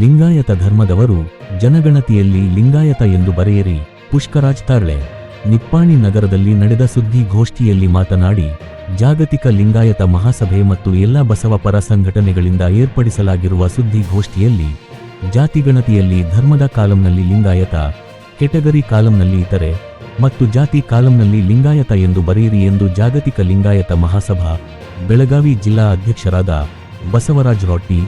ಲಿಂಗಾಯತ ಧರ್ಮದವರು ಜನಗಣತಿಯಲ್ಲಿ ಲಿಂಗಾಯತ ಎಂದು ಬರೆಯಿರಿ. ಪುಷ್ಕರಾಜ್ ತಾರ್ಳೆ ನಿಪ್ಪಾಣಿ ನಗರದಲ್ಲಿ ನಡೆದ ಸುದ್ದಿಗೋಷ್ಠಿಯಲ್ಲಿ ಮಾತನಾಡಿ, ಜಾಗತಿಕ ಲಿಂಗಾಯತ ಮಹಾಸಭೆ ಮತ್ತು ಎಲ್ಲ ಬಸವ ಪರ ಸಂಘಟನೆಗಳಿಂದ ಏರ್ಪಡಿಸಲಾಗಿರುವ ಸುದ್ದಿಗೋಷ್ಠಿಯಲ್ಲಿ ಜಾತಿಗಣತಿಯಲ್ಲಿ ಧರ್ಮದ ಕಾಲಂನಲ್ಲಿ ಲಿಂಗಾಯತ, ಕೆಟಗರಿ ಕಾಲಂನಲ್ಲಿ ಇತರೆ ಮತ್ತು ಜಾತಿ ಕಾಲಂನಲ್ಲಿ ಲಿಂಗಾಯತ ಎಂದು ಬರೆಯಿರಿ ಎಂದು ಜಾಗತಿಕ ಲಿಂಗಾಯತ ಮಹಾಸಭಾ, ಬೆಳಗಾವಿ ಜಿಲ್ಲಾ ಅಧ್ಯಕ್ಷರಾದ ಬಸವರಾಜ್ ರೊಟ್ಟಿ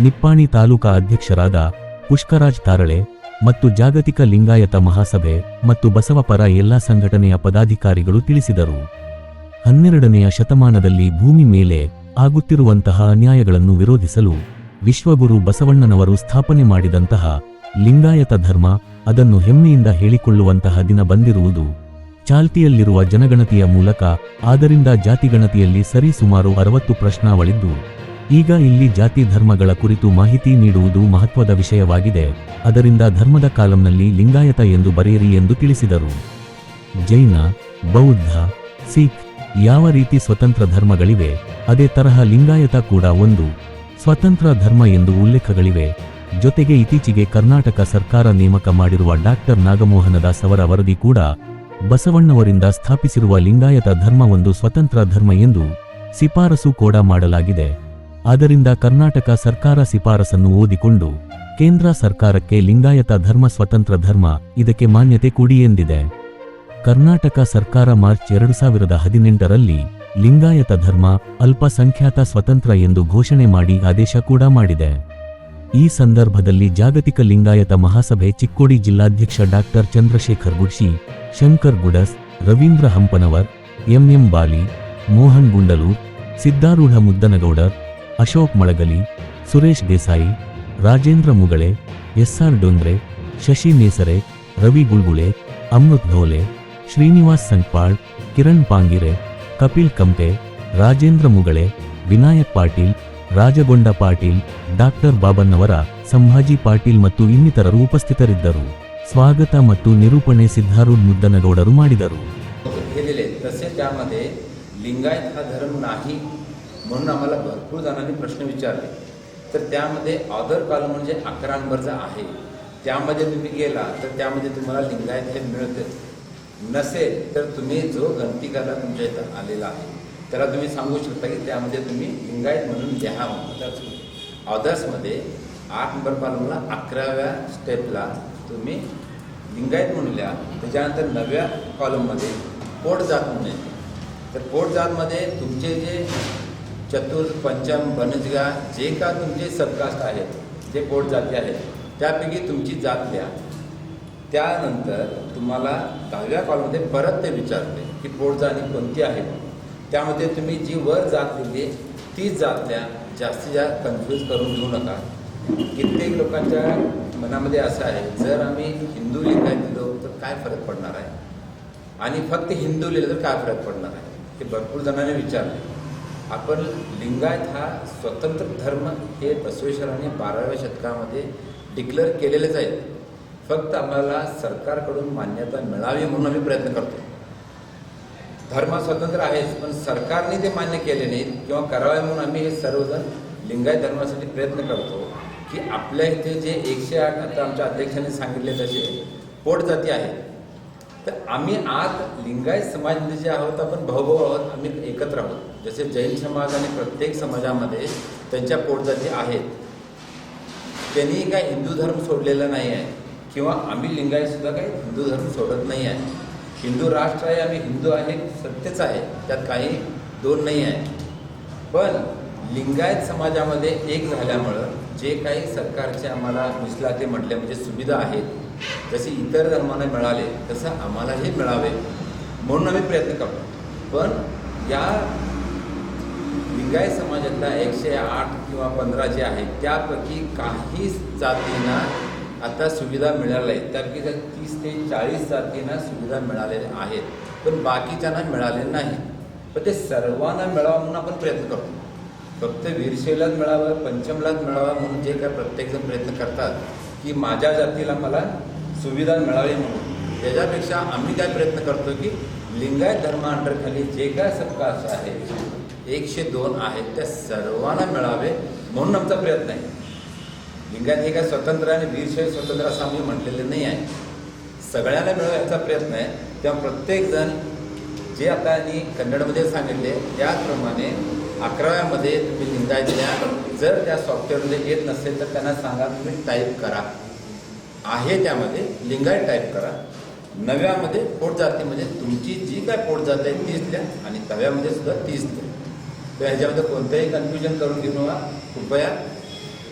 ನಿಪ್ಪಾಣಿ ತಾಲೂಕಾ ಅಧ್ಯಕ್ಷರಾದ ಪುಷ್ಕರಾಜ್ ತಾರಳೆ ಮತ್ತು ಜಾಗತಿಕ ಲಿಂಗಾಯತ ಮಹಾಸಭೆ ಮತ್ತು ಬಸವಪರ ಎಲ್ಲಾ ಸಂಘಟನೆಯ ಪದಾಧಿಕಾರಿಗಳು ತಿಳಿಸಿದರು. ಹನ್ನೆರಡನೆಯ ಶತಮಾನದಲ್ಲಿ ಭೂಮಿ ಮೇಲೆ ಆಗುತ್ತಿರುವಂತಹ ಅನ್ಯಾಯಗಳನ್ನು ವಿರೋಧಿಸಲು ವಿಶ್ವಗುರು ಬಸವಣ್ಣನವರು ಸ್ಥಾಪನೆ ಮಾಡಿದಂತಹ ಲಿಂಗಾಯತ ಧರ್ಮ ಅದನ್ನು ಹೆಮ್ಮೆಯಿಂದ ಹೇಳಿಕೊಳ್ಳುವಂತಹ ದಿನ ಬಂದಿರುವುದು. ಚಾಲ್ತಿಯಲ್ಲಿರುವ ಜನಗಣತಿಯ ಮೂಲಕ ಆದ್ದರಿಂದ ಜಾತಿಗಣತಿಯಲ್ಲಿ ಸರಿಸುಮಾರು ಅರವತ್ತು ಪ್ರಶ್ನಾವಳಿದ್ದು. ಈಗ ಇಲ್ಲಿ ಜಾತಿ ಧರ್ಮಗಳ ಕುರಿತು ಮಾಹಿತಿ ನೀಡುವುದು ಮಹತ್ವದ ವಿಷಯವಾಗಿದೆ. ಅದರಿಂದ ಧರ್ಮದ ಕಾಲಂನಲ್ಲಿ ಲಿಂಗಾಯತ ಎಂದು ಬರೆಯಿರಿ ಎಂದು ತಿಳಿಸಿದರು. ಜೈನ, ಬೌದ್ಧ, ಸಿಖ್ ಯಾವ ರೀತಿ ಸ್ವತಂತ್ರ ಧರ್ಮಗಳಿವೆ, ಅದೇ ತರಹ ಲಿಂಗಾಯತ ಕೂಡ ಒಂದು ಸ್ವತಂತ್ರ ಧರ್ಮ ಎಂದು ಉಲ್ಲೇಖಗಳಿವೆ. ಜೊತೆಗೆ ಇತ್ತೀಚೆಗೆ ಕರ್ನಾಟಕ ಸರ್ಕಾರ ನೇಮಕ ಮಾಡಿರುವ ಡಾಕ್ಟರ್ ನಾಗಮೋಹನ ದಾಸ್ ಅವರ ವರದಿ ಕೂಡ ಬಸವಣ್ಣವರಿಂದ ಸ್ಥಾಪಿಸಿರುವ ಲಿಂಗಾಯತ ಧರ್ಮ ಒಂದು ಸ್ವತಂತ್ರ ಧರ್ಮ ಎಂದು ಶಿಫಾರಸು ಕೂಡ ಮಾಡಲಾಗಿದೆ. ಆದ್ದರಿಂದ ಕರ್ನಾಟಕ ಸರ್ಕಾರ ಶಿಫಾರಸನ್ನು ಓದಿಕೊಂಡು ಕೇಂದ್ರ ಸರ್ಕಾರಕ್ಕೆ ಲಿಂಗಾಯತ ಧರ್ಮ ಸ್ವತಂತ್ರ ಧರ್ಮ ಇದಕ್ಕೆ ಮಾನ್ಯತೆ ಕೊಡಿ ಎಂದಿದೆ. ಕರ್ನಾಟಕ ಸರ್ಕಾರ ಮಾರ್ಚ್ ಎರಡು ಸಾವಿರದ ಹದಿನೆಂಟರಲ್ಲಿ ಲಿಂಗಾಯತ ಧರ್ಮ ಅಲ್ಪಸಂಖ್ಯಾತ ಸ್ವತಂತ್ರ ಎಂದು ಘೋಷಣೆ ಮಾಡಿ ಆದೇಶ ಕೂಡ ಮಾಡಿದೆ. ಈ ಸಂದರ್ಭದಲ್ಲಿ ಜಾಗತಿಕ ಲಿಂಗಾಯತ ಮಹಾಸಭೆ ಚಿಕ್ಕೋಡಿ ಜಿಲ್ಲಾಧ್ಯಕ್ಷ doctor Chandrashekhar Gudshi Shankar Gudas, Ravindra Hampanavar, MM Bali, Mohan Gundalur Siddharudha Muddanagoudar Ashok Malagali Suresh Desai Rajendra Mugale SR Dondre Shashi Nesare Ravi Gulgule Amrut Dhole Srinivas Sankpal Kiran Pangire Kapil ಕಮ್ಟೆ Rajendra Mugale Vinayak Patil Rajagonda Patil doctor Babannavar Sambhaji Patil ಮತ್ತು ಇನ್ನಿತರರು ಉಪಸ್ಥಿತರಿದ್ದರು ಸ್ವಾಗತ ಮತ್ತು ನಿರೂಪಣೆ ಸಿದ್ಧಾರೂಢ ಮುದ್ದನಗೌಡರು ಮಾಡಿದರು केलेले आहेत. तसे त्यामध्ये लिंगायत हा धर्म नाही म्हणून आम्हाला भरपूर जणांनी प्रश्न विचारले. तर त्यामध्ये ऑदर कॉलम म्हणजे अकरा नंबरचा आहे. त्यामध्ये तुम्ही गेला तर त्यामध्ये तुम्हाला लिंगायत हे मिळते. नसेल तर तुम्ही जो गणतिकाला तुमच्या इथं आलेला आहे त्याला तुम्ही सांगू शकता की त्यामध्ये तुम्ही लिंगायत म्हणून लिहा म्हणून. ऑदर्समध्ये आठ नंबर कॉलमला अकराव्या स्टेपला तुम्ही लिंगायत म्हणून लिहा. त्याच्यानंतर नवव्या कॉलममध्ये पोट जात म्हणून येते तर पोट जातमध्ये तुमचे जे चतुर पंचम बनजगा जे का तुमचे सबकास्ट आहेत जे पोट जाती आहेत त्यापैकी तुमची जात द्या. त्यानंतर तुम्हाला दहाव्या कॉलमध्ये परत ते विचारते की पोटजाणी कोणती आहे. त्यामध्ये तुम्ही जी वर जात दिली तीच जात द्या. जास्तीत जास्त कन्फ्यूज करून घेऊ नका. कित्येक लोकांच्या मनामध्ये असं आहे जर आम्ही हिंदू लिंगायत दिलो तर काय फरक पडणार आहे? आणि फक्त हिंदू लिहिलं तर काय फरक पडणार आहे? हे भरपूर जणांनी विचारले. आपण लिंगायत हा स्वतंत्र धर्म हे बसवेश्वराने बाराव्या शतकामध्ये डिक्लेअर केलेलेच आहेत. फक्त आम्हाला सरकारकडून मान्यता मिळावी म्हणून आम्ही प्रयत्न करतो. धर्म स्वतंत्र आहेच पण सरकारने ते मान्य केले नाहीत किंवा करावे म्हणून आम्ही हे सर्वजण लिंगायत धर्मासाठी प्रयत्न करतो की आपल्या इथे जे एकशे आठ आता आमच्या अध्यक्षांनी सांगितले तसे पोट जाती आहेत. तर आम्ही आज लिंगायत समाजमध्ये जे आहोत आपण भाऊभाऊ आहोत आम्ही एकत्र आहोत. जसे जैन समाज आणि प्रत्येक समाजामध्ये त्यांच्या पोटजाती आहेत. त्यांनी काय हिंदू धर्म सोडलेला नाही आहे किंवा आम्ही लिंगायतसुद्धा काही हिंदू धर्म सोडत नाही आहे. हिंदू राष्ट्र आहे आम्ही हिंदू आहे सत्यच आहे त्यात काही दोन नाही आहे. पण लिंगायत समाजामध्ये एक झाल्यामुळं जे काही सरकारचे आम्हाला मिसलाते म्हटले म्हणजे सुविधा आहेत जसे इतर धर्मांना मिळाले तसं आम्हालाही मिळावे म्हणून आम्ही प्रयत्न करतो. पण या लिंगायत समाजातल्या एकशे आठ किंवा पंधरा जे आहेत त्यापैकी काही जातींना आता सुविधा मिळाल्या आहेत त्यापैकी त्या तीस ते चाळीस जातींना सुविधा मिळालेल्या आहेत. पण बाकीच्यांना मिळाले नाही पण ते सर्वांना मिळावं म्हणून आपण प्रयत्न करतो. फक्त वीरशैलाच मिळावं पंचमलाच मिळावं म्हणून जे काय प्रत्येकजण प्रयत्न करतात की माझ्या जातीला मला सुविधा मिळावी म्हणून. त्याच्यापेक्षा आम्ही काय प्रयत्न करतो की लिंगायत धर्मांडरखाली जे काय सबकाश आहे एकशे दोन आहेत त्या सर्वांना मिळावे म्हणून आमचा प्रयत्न आहे. लिंगायत हे काय स्वतंत्र आणि वीरशैव स्वतंत्र असं आम्ही म्हटलेलं नाही आहे. सगळ्यांना मिळवायचा प्रयत्न आहे. तेव्हा प्रत्येकजण जे आता मी कन्नडमध्ये सांगितले त्याचप्रमाणे अकराव्यामध्ये तुम्ही लिंगायतल्या जर त्या सॉफ्टवेअरमध्ये येत नसेल तर त्यांना सांगा तुम्ही टाईप करा. आहे त्यामध्ये लिंगायत टाईप करा. नव्यामध्ये पोट जातीमध्ये तुमची जी काय पोट जात आहे तीच द्या आणि तव्यामध्ये सुद्धा तीच द्या. तर ह्याच्यामध्ये कोणतंही कन्फ्युजन करून घेऊ नका. कृपया.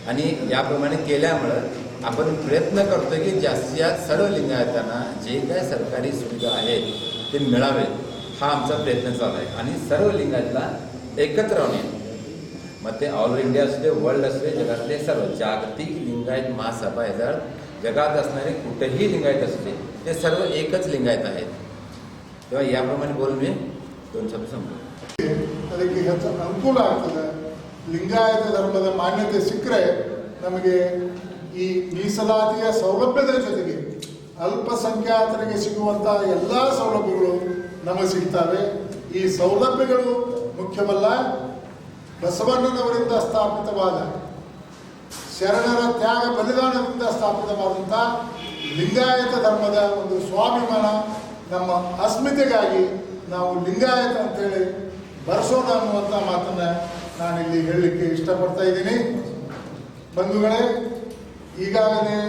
आणि याप्रमाणे केल्यामुळं आपण प्रयत्न करतो की जास्तीत जास्त सर्व लिंगायतांना जे काय सरकारी सुविधा आहेत ते मिळावेत हा आमचा प्रयत्न चालू आहे. आणि सर्व लिंगायतला एकत्र राहून मग ते ऑल इंडिया असू दे वर्ल्ड असू दे जगातले सर्व जागतिक लिंगायत महासभा आहे जर जगात असणारे कुठेही लिंगायत असू दे ते सर्व एकच लिंगायत आहेत. तेव्हा याप्रमाणे बोलून मी दोन शब्द संपलो ಅದಕ್ಕೆ ಹೆಚ್ಚು ಅನುಕೂಲ ಆಗ್ತದೆ. ಲಿಂಗಾಯತ ಧರ್ಮದ ಮಾನ್ಯತೆ ಸಿಕ್ಕರೆ ನಮಗೆ ಈ ಮೀಸಲಾತಿಯ ಸೌಲಭ್ಯದ ಜೊತೆಗೆ ಅಲ್ಪಸಂಖ್ಯಾತರಿಗೆ ಸಿಗುವಂತಹ ಎಲ್ಲ ಸೌಲಭ್ಯಗಳು ನಮಗೆ ಸಿಗ್ತವೆ. ಈ ಸೌಲಭ್ಯಗಳು ಮುಖ್ಯವಲ್ಲ, ಬಸವಣ್ಣನವರಿಂದ ಸ್ಥಾಪಿತವಾದ, ಶರಣರ ತ್ಯಾಗ ಬಲಿದಾನದಿಂದ ಸ್ಥಾಪಿತವಾದಂಥ ಲಿಂಗಾಯತ ಧರ್ಮದ ಒಂದು ಸ್ವಾಭಿಮಾನ ನಮ್ಮ ಅಸ್ಮಿತೆಗಾಗಿ ನಾವು ಲಿಂಗಾಯತ ಅಂತೇಳಿ ಬರೆಸೋಣ ಅನ್ನುವಂಥ ಮಾತನ್ನು ನಾನಿಲ್ಲಿ ಹೇಳಲಿಕ್ಕೆ ಇಷ್ಟಪಡ್ತಾ ಇದ್ದೀನಿ. ಬಂಧುಗಳೇ, ಈಗಾಗಲೇ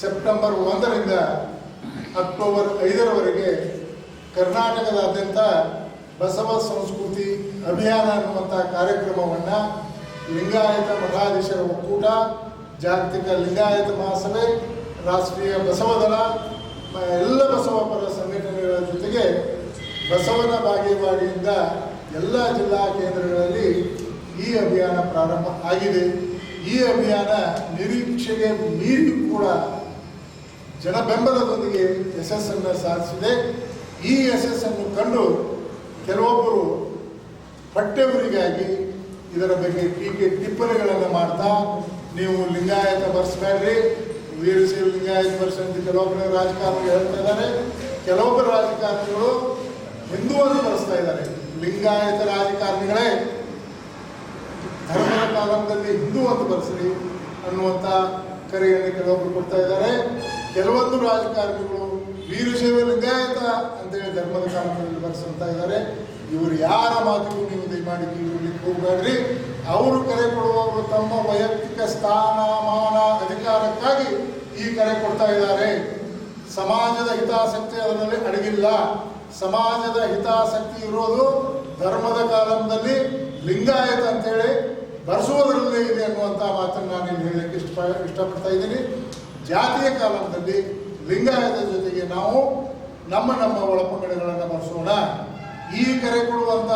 ಸೆಪ್ಟೆಂಬರ್ ಒಂದರಿಂದ ಅಕ್ಟೋಬರ್ ಐದರವರೆಗೆ ಕರ್ನಾಟಕದಾದ್ಯಂತ ಬಸವ ಸಂಸ್ಕೃತಿ ಅಭಿಯಾನ ಅನ್ನುವಂಥ ಕಾರ್ಯಕ್ರಮವನ್ನು ಲಿಂಗಾಯತ ಮಠಾಧೀಶರ ಒಕ್ಕೂಟ, ಜಾಗತಿಕ ಲಿಂಗಾಯತ ಮಹಾಸಭೆ, ರಾಷ್ಟ್ರೀಯ ಬಸವದಳ ಎಲ್ಲ ಬಸವ ಪರ ಸಂಘಟನೆಗಳ ಜೊತೆಗೆ ಬಸವನ ಬಾಗೇವಾಡಿಯಿಂದ ಎಲ್ಲ ಜಿಲ್ಲಾ ಕೇಂದ್ರಗಳಲ್ಲಿ ಈ ಅಭಿಯಾನ ಪ್ರಾರಂಭ ಆಗಿದೆ. ಈ ಅಭಿಯಾನ ನಿರೀಕ್ಷೆಗೆ ಮೀರಿ ಕೂಡ ಜನಬೆಂಬಲದೊಂದಿಗೆ ಯಶಸ್ಸನ್ನು ಸಾಧಿಸಿದೆ. ಈ ಯಶಸ್ಸನ್ನು ಕಂಡು ಕೆಲವೊಬ್ಬರು ಪಠ್ಯವರಿಗಾಗಿ ಇದರ ಬಗ್ಗೆ ಟೀಕೆ ಟಿಪ್ಪಣಿಗಳನ್ನು ಮಾಡ್ತಾ, ನೀವು ಲಿಂಗಾಯತ ಬರ್ಸ್ಬೇಡ್ರಿ, ವೀರಶೈವ ಲಿಂಗಾಯತ ಬರ್ಸಿ ಅಂತ ಕೆಲವೊಬ್ಬರು ರಾಜಕಾರಣಿಗಳು ಹೇಳ್ತಾ ಇದ್ದಾರೆ. ಕೆಲವೊಬ್ಬರು ರಾಜಕಾರಣಿಗಳು ಹಿಂದೂವನ್ನು ಬಳಸ್ತಾ ಇದ್ದಾರೆ. ಲಿಂಗಾಯತ ರಾಜಕಾರಣಿಗಳೇ, ಧರ್ಮದ ಕಾಲದಲ್ಲಿ ಹಿಂದೂ ಅಂತ ಬರೆಸ್ರಿ ಅನ್ನುವಂಥ ಕರೆಯನ್ನು ಕೆಲವೊಬ್ಬರು ಕೊಡ್ತಾ ಇದ್ದಾರೆ. ಕೆಲವೊಂದು ರಾಜಕಾರಣಿಗಳು ವೀರಶೈವ ಲಿಂಗಾಯತ ಅಂತೇಳಿ ಧರ್ಮದ ಕಾಲದಲ್ಲಿ ಬರೆಸಂತ ಇದ್ದಾರೆ. ಇವರು ಯಾರ ಮಾತಿಗೂ ನೀವು ದಯಮಾಡಿ ಕಿವಿಗೊಡ್ಲಿಕ್ಕೆ ಹೋಗಬೇಡ್ರಿ. ಅವರು ಕರೆ ಕೊಡುವವರು ತಮ್ಮ ವೈಯಕ್ತಿಕ ಸ್ಥಾನ, ಮಾನ, ಅಧಿಕಾರಕ್ಕಾಗಿ ಈ ಕರೆ ಕೊಡ್ತಾ ಇದ್ದಾರೆ. ಸಮಾಜದ ಹಿತಾಸಕ್ತಿ ಅದರಲ್ಲಿ ಅಡಗಿಲ್ಲ. ಸಮಾಜದ ಹಿತಾಸಕ್ತಿ ಇರೋದು ಧರ್ಮದ ಕಾಲಂದಲ್ಲಿ ಲಿಂಗಾಯತ ಅಂತೇಳಿ ಬರೆಸುವುದರಲ್ಲೇ ಇದೆ ಅನ್ನುವಂಥ ಮಾತನ್ನು ನಾನು ಇಲ್ಲಿ ಹೇಳಲಿಕ್ಕೆ ಇಷ್ಟ ಇಷ್ಟಪಡ್ತಾ ಇದ್ದೀನಿ. ಜಾತಿಯ ಕಾಲದಲ್ಲಿ ಲಿಂಗಾಯತ ಜೊತೆಗೆ ನಾವು ನಮ್ಮ ನಮ್ಮ ಒಳಪಂಗಡಗಳನ್ನು ಬರೆಸೋಣ. ಈ ಕರೆ ಕೊಡುವಂಥ